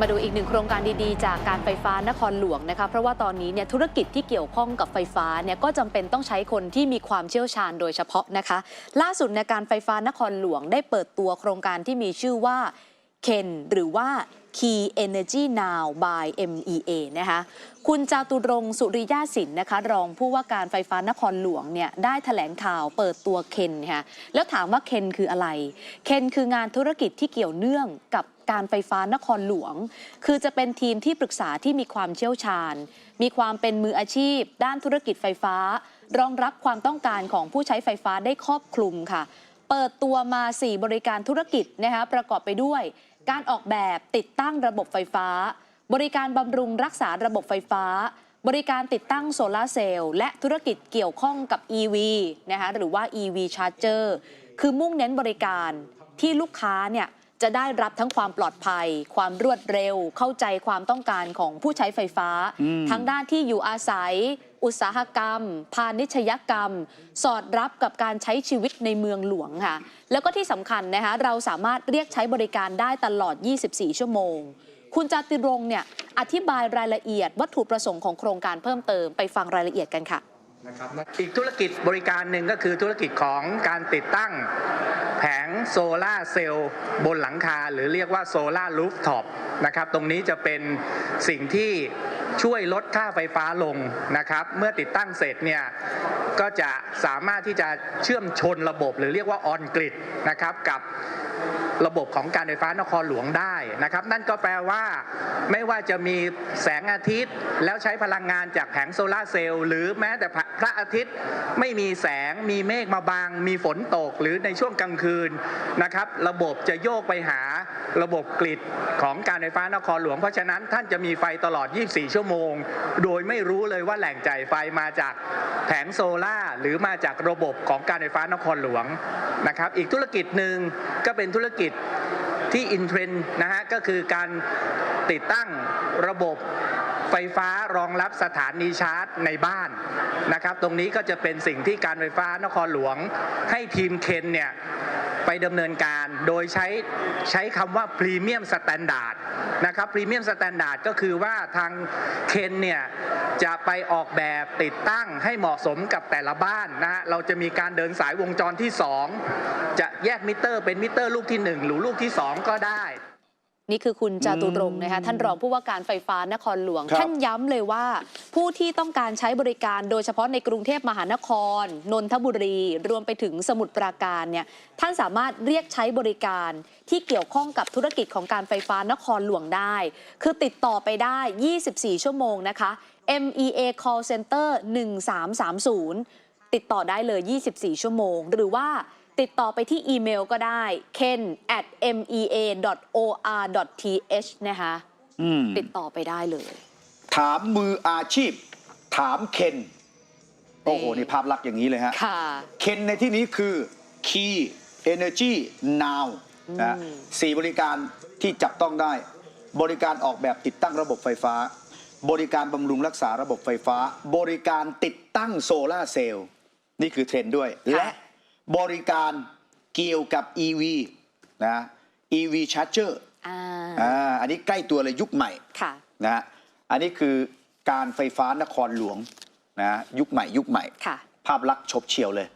มาดูอีกหนึ่งโครงการดีๆ จากการไฟฟ้านครหลวงนะคะเพราะว่าตอนนี้เนี่ยธุรกิจที่เกี่ยวข้องกับไฟฟ้าเนี่ยก็จำเป็นต้องใช้คนที่มีความเชี่ยวชาญโดยเฉพาะนะคะ ล่าสุดในการไฟฟ้านครหลวงได้เปิดตัวโครงการที่มีชื่อว่าเคนหรือว่า Key Energy Now by MEA นะคะคุณจาตุรงสุริยาสินนะคะ รองผู้ว่าการไฟฟ้านครหลวงเนี่ยได้แถลงข่าวเปิดตัวเคนค่ะแล้วถามว่าเคนคืออะไร เคนคืองานธุรกิจที่เกี่ยวเนื่องกับ การไฟฟ้านครหลวง คือจะเป็นทีมที่ปรึกษาที่มีความเชี่ยวชาญ มีความเป็นมืออาชีพ ด้านธุรกิจไฟฟ้า รองรับความต้องการของผู้ใช้ไฟฟ้าได้ครอบคลุมค่ะ เปิดตัวมา 4 บริการธุรกิจนะคะประกอบไปด้วย การออกแบบติดตั้งระบบไฟฟ้า บริการบำรุงรักษาระบบไฟฟ้าบริการติดตั้งโซลาเซลล์และธุรกิจเกี่ยวข้องกับ EV นะคะหรือว่า EV Charger คือมุ่งเน้นบริการที่ลูกค้าเนี่ย จะได้รับทั้งความปลอดภัย ความรวดเร็ว เข้าใจความต้องการของผู้ใช้ไฟฟ้าอืมทั้งด้านที่อยู่อาศัย อุตสาหกรรม พาณิชยกรรม สอดรับกับการใช้ชีวิตในเมืองหลวงค่ะ แล้วก็ที่สำคัญนะคะเราสามารถเรียกใช้บริการได้ตลอด 24 ชั่วโมง คุณจาติรงค์เนี่ยอธิบายรายละเอียดวัตถุประสงค์ของโครงการเพิ่มเติมไปฟังรายละเอียดกันค่ะ นะครับอีกธุรกิจบริการหนึ่งก็คือธุรกิจของการติดตั้งแผงโซลาเซลล์บนหลังคา หรือเรียกว่าโซลารูฟท็อปนะครับตรงนี้จะเป็นสิ่งที่ช่วยลดค่าไฟฟ้าลงนะครับ เมื่อติดตั้งเสร็จเนี่ยก็จะสามารถที่จะเชื่อมชนระบบ หรือเรียกว่าออนกริดนะครับกับ ระบบของการไฟฟ้านครหลวงได้นะครับ นั่นก็แปลว่า ไม่ว่าจะมีแสงอาทิตย์ แล้วใช้พลังงานจากแผงโซลาเซลล์หรือแม้แต่พระอาทิตย์ไม่มีแสงมีเมฆมาบางมีฝนตกหรือในช่วงกลางคืนนะครับ ระบบจะโยกไปหาระบบกริดของการไฟฟ้านครหลวง เพราะฉะนั้นท่านจะมีไฟตลอด 24 ชั่วโมง โดยไม่รู้เลยว่าแหล่งจ่ายไฟมาจากแผงโซล่าหรือมาจากระบบของการไฟฟ้านครหลวงนะครับ อีกธุรกิจหนึ่งก็เป็นธุรกิจที่อินเทรนนะฮะก็คือการติดตั้งระบบไฟฟ้ารองรับสถานีชาร์จในบ้านนะครับ ตรงนี้ก็จะเป็นสิ่งที่การไฟฟ้านครหลวงให้ทีมเคนเนี่ย ไปดำเนินการโดยใช้ใช้คำว่าพรีเมียมสแตนดาร์ดนะครับพรีเมียมสแตนดาร์ดก็คือว่าทางเคนเนี่ยจะไปออกแบบติดตั้งให้เหมาะสมกับแต่ละบ้านนะฮะเราจะมีการเดินสายวงจรที่ 2 จะแยกมิเตอร์เป็นมิเตอร์ลูกที่ 1 หรือลูกที่ 2 ก็ได้ นี่คือคุณจาตุรงค์นะคะท่านรองผู้ว่าการไฟฟ้านครหลวงครับท่านย้ำเลยว่า ผู้ที่ต้องการใช้บริการโดยเฉพาะในกรุงเทพมหานคร นนทบุรี รวมไปถึงสมุทรปราการเนี่ยท่านสามารถเรียกใช้บริการที่เกี่ยวข้องกับธุรกิจของการไฟฟ้านครหลวงได้ คือติดต่อไปได้ 24 ชั่วโมงนะคะ MEA Call Center 1330 ติดต่อได้เลย 24 ชั่วโมง หรือว่า ติดต่อไปที่อีเมลก็ได้ ken at mea or th นะคะอืมติดต่อไปได้เลย ถามมืออาชีพ ถามเคน โอ้โห นี่นี่ภาพลักษณ์อย่างนี้เลยฮะค่ะเคนในที่นี้คือ Key Energy Now นะอืมสี่บริการที่จับต้องได้ บริการออกแบบติดตั้งระบบไฟฟ้า บริการบำรุงรักษาระบบไฟฟ้า บริการติดตั้งโซลาร์เซลล์นี่คือเทรนด์ด้วย และ บริการเกี่ยวกับ EV นะ EV Charger อ่าอ่าอันนี้ใกล้ตัวเลยยุคใหม่ค่ะ นะฮะอันนี้คือการไฟฟ้านครหลวงนะยุคใหม่ยุคใหม่ ค่ะ ภาพลักษณ์ชบเฉียวเลย